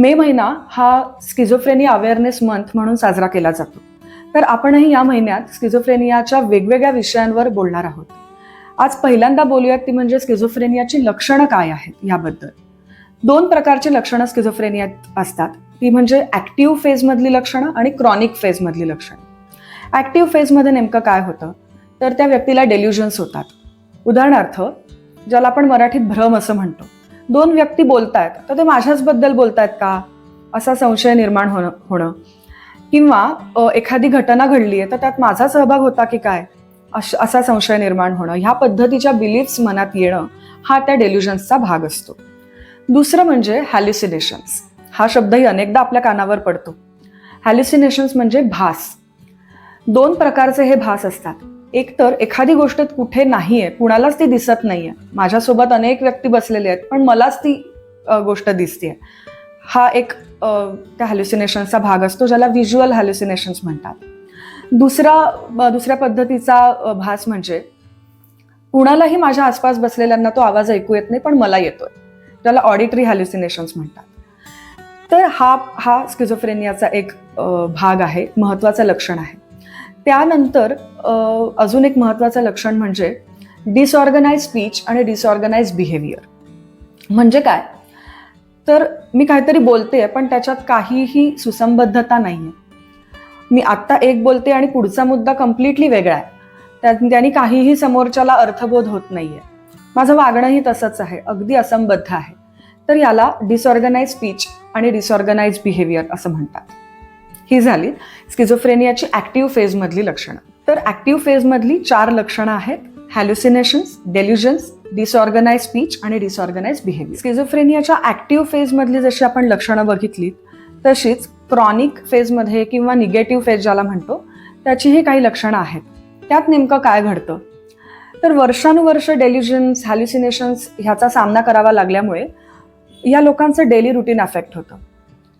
मे महिना हा schizophrenia awareness month म्हणून साजरा केला जातो. तर आपणही या महिन्यात स्किझोफ्रेनियाच्या वेगवेगळ्या विषयांवर बोलणार आहोत. आज पहिल्यांदा बोलूयात ती म्हणजे स्किझोफ्रेनियाची लक्षणं काय आहेत याबद्दल. दोन प्रकारची लक्षणं स्किझोफ्रेनियात असतात. ती म्हणजे ऍक्टिव्ह फेजमधली लक्षणं आणि क्रॉनिक फेजमधली लक्षणं. ऍक्टिव्ह फेजमध्ये नेमकं काय होतं? तर त्या व्यक्तीला डेल्युजन्स होतात. उदाहरणार्थ ज्याला आपण मराठीत भ्रम असं म्हणतो. दोन व्यक्ती बोलतायत तर ते माझ्याच बद्दल बोलतायत का? असा संशय निर्माण होणं होणं. किंवा एखादी घटना घडली आहे तर त्यात माझा सहभाग होता की काय? अश असा संशय निर्माण होणं. ह्या पद्धतीच्या बिलीफ्स मनात येणं हा त्या डेल्युजन्सचा भाग असतो. दुसरं म्हणजे हॅल्युसिनेशन्स हा शब्दही अनेकदा आपल्या कानावर पडतो. हॅल्युसिनेशन्स म्हणजे भास. दोन प्रकारचे हे भास असतात. एकतर एखादी गोष्ट कुठे नाही आहे कुणालाच ती दिसत नाही आहे माझ्यासोबत अनेक व्यक्ती बसलेले आहेत पण मलाच ती गोष्ट दिसते हा एक त्या हॅल्युसिनेशन्सचा भाग असतो ज्याला व्हिज्युअल हॅल्युसिनेशन्स म्हणतात. दुसरा दुसऱ्या पद्धतीचा भास म्हणजे कुणालाही माझ्या आसपास बसलेल्यांना तो आवाज ऐकू येत नाही पण मला येतोय. त्याला ऑडिटरी हॅल्युसिनेशन्स म्हणतात. तर हा हा स्किझोफ्रेनियाचा एक भाग आहे महत्त्वाचं लक्षण आहे. त्यानंतर अजून एक महत्त्वाचं लक्षण म्हणजे डिसऑर्गनाइज स्पीच आणि डिसऑर्गनाइज बिहेवियर म्हणजे काय? तर मी काहीतरी बोलते पण त्याच्यात काहीही सुसंबद्धता नाही आहे मी आत्ता एक बोलते आणि पुढचा मुद्दा कम्प्लिटली वेगळा आहे. त्या- त्यांनी काहीही समोरच्याला अर्थबोध होत नाही आहे माझं वागणंही तसंच आहे अगदी असंबद्ध आहे. तर याला डिसऑर्गनाइज स्पीच आणि डिसऑर्गनाइज बिहेवियर असं म्हणतात. ही झाली. स्किझोफ्रेनियाची ॲक्टिव्ह फेजमधली लक्षणं. तर ॲक्टिव्ह फेजमधली चार लक्षणं आहेत. हॅल्युसिनेशन्स डेल्युजन्स डिसऑर्गनाइज स्पीच आणि डिसऑर्गनाइज बिहेवियर स्किझोफ्रेनियाच्या ॲक्टिव्ह फेजमधली जशी आपण लक्षणं बघितली तशीच क्रॉनिक फेजमध्ये किंवा निगेटिव्ह फेज ज्याला म्हणतो त्याचीही काही लक्षणं आहेत. त्यात नेमकं काय घडतं? तर वर्षानुवर्ष डेल्युजन्स हॅल्युसिनेशन्स ह्याचा सामना करावा लागल्यामुळे या लोकांचं डेली रुटीन अफेक्ट होतं.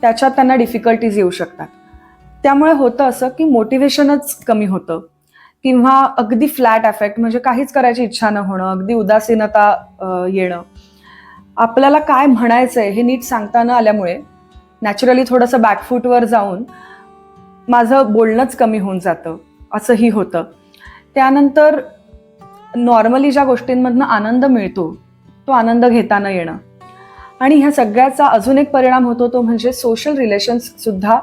त्याच्यात त्यांना डिफिकल्टीज येऊ शकतात. त्यामुळे होतं असं की मोटिवेशनच कमी होतं. किंवा अगदी फ्लॅट अफेक्ट म्हणजे काहीच करायची इच्छा न होणं अगदी उदासीनता येणं. आपल्याला काय म्हणायचंय हे नीट सांगता न आल्यामुळे नॅचरली थोडंसं बॅकफूटवर जाऊन माझं बोलणंच कमी होऊन जातं. असंही होतं. त्यानंतर नॉर्मली ज्या गोष्टींमधनं आनंद मिळतो तो आनंद घेता न येणं. आणि ह्या सगळ्याचा अजून एक परिणाम होतो तो म्हणजे सोशल रिलेशन्ससुद्धा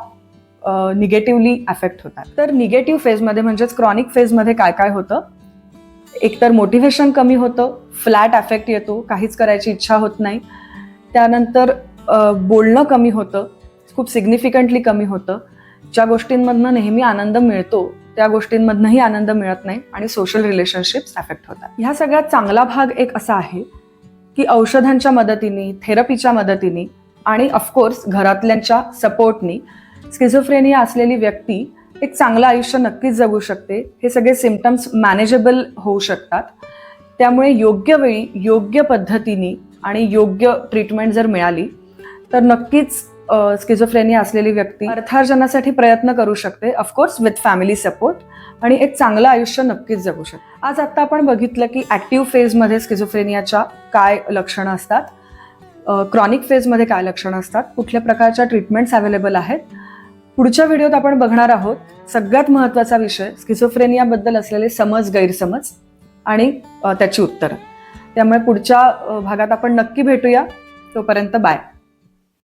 निगेटिव्हली अफेक्ट होतात. तर निगेटिव्ह फेजमध्ये म्हणजेच क्रॉनिक फेजमध्ये काय काय होतं? एकतर मोटिव्हेशन कमी होतं फ्लॅट अफेक्ट येतो काहीच करायची इच्छा होत नाही. त्यानंतर बोलणं कमी होतं खूप सिग्निफिकंटली कमी होतं. ज्या गोष्टींमधनं नेहमी आनंद मिळतो त्या गोष्टींमधनंही आनंद मिळत नाही आणि सोशल रिलेशनशिप्स अफेक्ट होतात. ह्या सगळ्यात चांगला भाग एक असा आहे की औषधांच्या मदतीने थेरपीच्या मदतीने आणि ऑफकोर्स घरातल्यांच्या सपोर्टनी स्किझोफ्रेनिया असलेली व्यक्ती एक चांगलं आयुष्य नक्कीच जगू शकते. हे सगळे सिमटम्स मॅनेजेबल होऊ शकतात. त्यामुळे योग्य वेळी योग्य पद्धतीने आणि योग्य ट्रीटमेंट जर मिळाली तर नक्कीच स्किझोफ्रेनिया असलेली व्यक्ती अर्थार्जनासाठी प्रयत्न करू शकते ऑफकोर्स विथ फॅमिली सपोर्ट आणि एक चांगलं आयुष्य नक्कीच जगू शकते. आज आता आपण बघितलं की ऍक्टिव्ह फेजमध्ये स्किझोफ्रेनियाच्या काय लक्षणं असतात? क्रॉनिक फेजमध्ये काय लक्षणं असतात? कुठल्या प्रकारच्या ट्रीटमेंट्स अवेलेबल आहेत? पुढच्या व्हिडिओत आपण बघणार आहोत सगळ्यात महत्त्वाचा विषय स्किझोफ्रेनियाबद्दल असलेले समज गैरसमज आणि त्याची उत्तरं. त्यामुळे पुढच्या भागात आपण नक्की भेटूया. तोपर्यंत बाय.